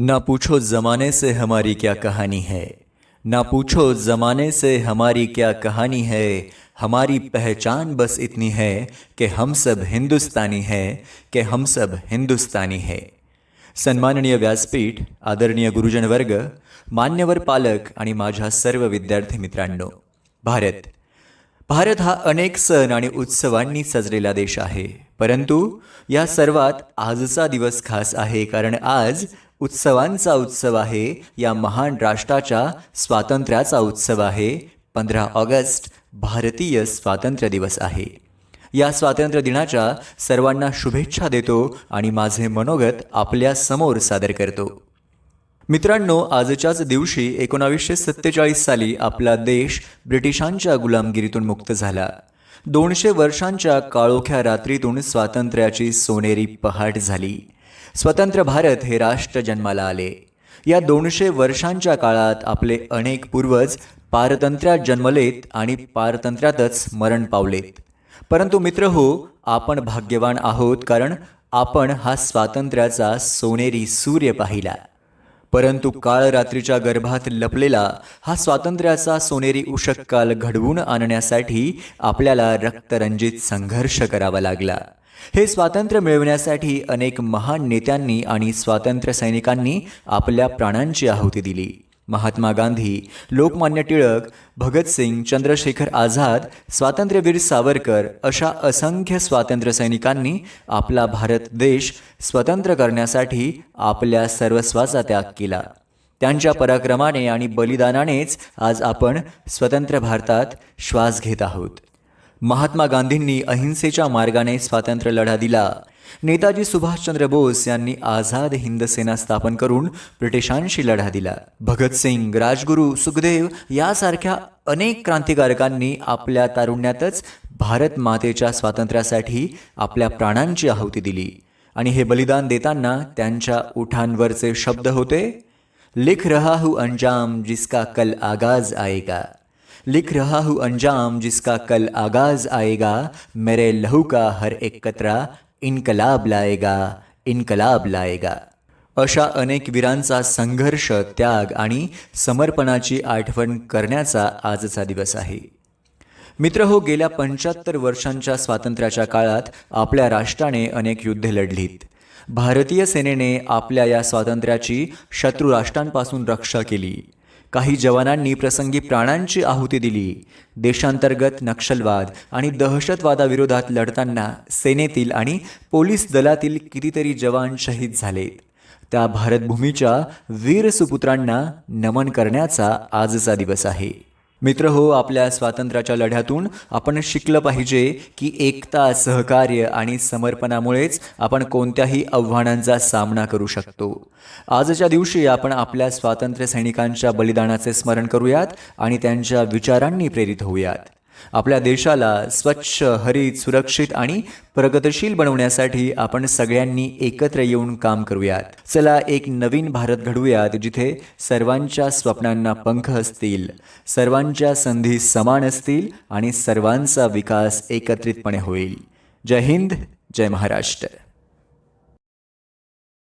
ना पूछो जमाने से हमारी क्या कहानी है। ना पूछो जमाने से हमारी क्या कहानी है। हमारी पहचान बस इतनी है कि हम सब हिंदुस्तानी है, कि हम सब हिंदुस्तानी है। सन्माननीय व्यासपीठ, आदरणीय गुरुजन वर्ग, मान्यवर पालक आणि माझ्या सर्व विद्यार्थी मित्रांनो, भारत। भारत हा अनेक सण आणि उत्सवांनी सजलेला देश आहे, परंतु या सर्वात आजचा दिवस खास आहे, कारण आज उत्सवांचा उत्सव आहे. या महान राष्ट्राच्या स्वातंत्र्याचा उत्सव आहे. पंधरा ऑगस्ट भारतीय स्वातंत्र्य दिवस आहे. या स्वातंत्र्य दिनाच्या सर्वांना शुभेच्छा देतो आणि माझे मनोगत आपल्यासमोर सादर करतो. मित्रांनो आजच्याच दिवशी एकोणावीसशे सत्तेचाळीस साली आपला देश ब्रिटिशांच्या गुलामगिरीतून मुक्त झाला. दोनशे वर्षांच्या काळोख्या रात्रीतून स्वातंत्र्याची सोनेरी पहाट झाली. स्वतंत्र भारत हे राष्ट्र जन्माला आले. या दोनशे वर्षांच्या काळात आपले अनेक पूर्वज पारतंत्र्यात जन्मलेत आणि पारतंत्र्यातच मरण पावलेत. परंतु मित्र हो आपण भाग्यवान आहोत कारण आपण हा स्वातंत्र्याचा सोनेरी सूर्य पाहिला. परंतु काळ रात्रीच्या गर्भात लपलेला हा स्वातंत्र्याचा सोनेरी उषक काल घडवून आणण्यासाठी आपल्याला रक्तरंजित संघर्ष करावा लागला. हे स्वातंत्र्य मिळवण्यासाठी अनेक महान नेत्यांनी आणि स्वातंत्र्य सैनिकांनी आपल्या प्राणांची आहुती दिली. महात्मा गांधी लोकमान्य टिळक भगतसिंग चंद्रशेखर आझाद स्वातंत्र्यवीर सावरकर अशा असंख्य स्वातंत्र्य सैनिकांनी आपला भारत देश स्वतंत्र करण्यासाठी आपल्या सर्वस्वाचा त्याग केला. त्यांच्या पराक्रमाने आणि बलिदानानेच आज आपण स्वतंत्र भारतात श्वास घेत आहोत. महात्मा गांधींनी अहिंसेच्या मार्गाने स्वातंत्र्य लढा दिला. नेताजी सुभाषचंद्र बोस यांनी आझाद हिंद सेना स्थापन करून ब्रिटिशांशी लढा दिला. भगतसिंग राजगुरू सुखदेव यासारख्या अनेक क्रांतिकारकांनी आपल्या तारुण्यातच भारत मातेच्या स्वातंत्र्यासाठी आपल्या प्राणांची आहुती दिली. आणि हे बलिदान देताना त्यांच्या उठांवरचे शब्द होते लिख रहा हूँ अंजाम जिसका कल आगाज आएगा. लिख रहा हूँ अंजाम जिसका कल आगाज आएगा मेरे लहू का हर एक कतरा इनकलाब लाएगा इनकलाब लाएगा। अशा अनेक वीरांचा संघर्ष त्याग आणि समर्पणाची आठवण करण्याचा आजचा दिवस आहे. मित्र हो गेल्या पंच्याहत्तर वर्षांच्या स्वातंत्र्याच्या काळात आपल्या राष्ट्राने अनेक युद्धे लढलीत. भारतीय सेनेने आपल्या या स्वातंत्र्याची शत्रू राष्ट्रांपासून रक्षा केली. काही जवानांनी प्रसंगी प्राणांची आहुती दिली. देशांतर्गत नक्षलवाद आणि दहशतवादाविरोधात लढताना सेनेतील आणि पोलीस दलातील कितीतरी जवान शहीद झालेत. त्या भारतभूमीच्या वीर सुपुत्रांना नमन करण्याचा आजचा दिवस आहे. मित्र हो आपल्या स्वातंत्र्याच्या लढ्यातून आपण शिकलं पाहिजे की एकता सहकार्य आणि समर्पणामुळेच आपण कोणत्याही आव्हानांचा सामना करू शकतो. आजच्या दिवशी आपण आपल्या स्वातंत्र्य सैनिकांच्या बलिदानाचे स्मरण करूयात आणि त्यांच्या विचारांनी प्रेरित होऊयात. आपल्या देशाला स्वच्छ हरित सुरक्षित आणि प्रगतशील बनवण्यासाठी आपण सगळ्यांनी एकत्र येऊन काम करूयात. चला एक नवीन भारत घडवूयात जिथे सर्वांच्या स्वप्नांना पंख असतील सर्वांच्या संधी समान असतील आणि सर्वांचा विकास एकत्रितपणे होईल. जय हिंद जय महाराष्ट्र.